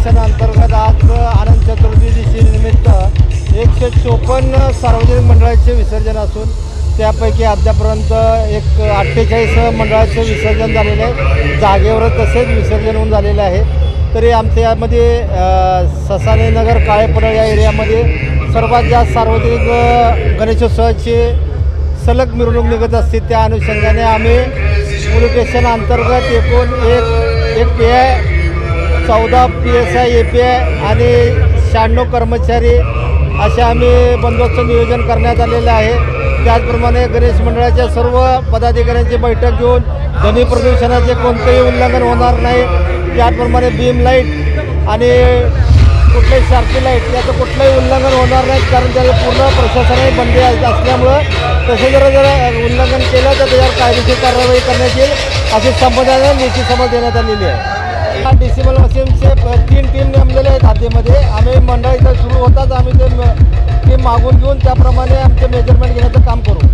अधिवेशनाअंतर्गत आज आनंद चतुर्थी दिशी निमित्त एकशे चोपन्न सार्वजनिक मंडळाचे विसर्जन असून त्यापैकी अद्यापर्यंत एक अठ्ठेचाळीस मंडळाचे विसर्जन झालेलं आहे. जागेवर तसेच विसर्जन होऊन झालेलं आहे. तरी आमच्या यामध्ये ससानेनगर काळेपडळ या एरियामध्ये सर्वात जास्त सार्वजनिक गणेशोत्सवाचे सलग मिरवणूक निघत असते. त्या अनुषंगाने आम्ही पोलीस स्टेशन अंतर्गत एकूण एक एक पे चौदा P S I A P I आणि शहाण्णव कर्मचारी असे आम्ही बंदोबस्त नियोजन करण्यात आलेलं आहे. त्याचप्रमाणे गणेश मंडळाच्या सर्व पदाधिकाऱ्यांची बैठक घेऊन ध्वनी प्रदूषणाचे कोणतेही उल्लंघन होणार नाही. त्याचप्रमाणे बीम लाइट आणि कुठलेही शार्की लाइट याचं कुठलंही उल्लंघन होणार नाही कारण त्याला पूर्ण प्रशासनाने बंदी असल्यामुळं तसे जर जर उल्लंघन केलं तर त्याच्यावर कायदेशीर कारवाई करण्यात येईल अशी संबंधाने नीती समज देण्यात आलेली आहे. डिसिबल मशीनचे तीन टीम नेमलेले आहेत हातीमध्ये आम्ही मंडळ इथं सुरू होताच आम्ही ते टीम मागून घेऊन त्याप्रमाणे आमचे मेजरमेंट घेण्याचं काम करू.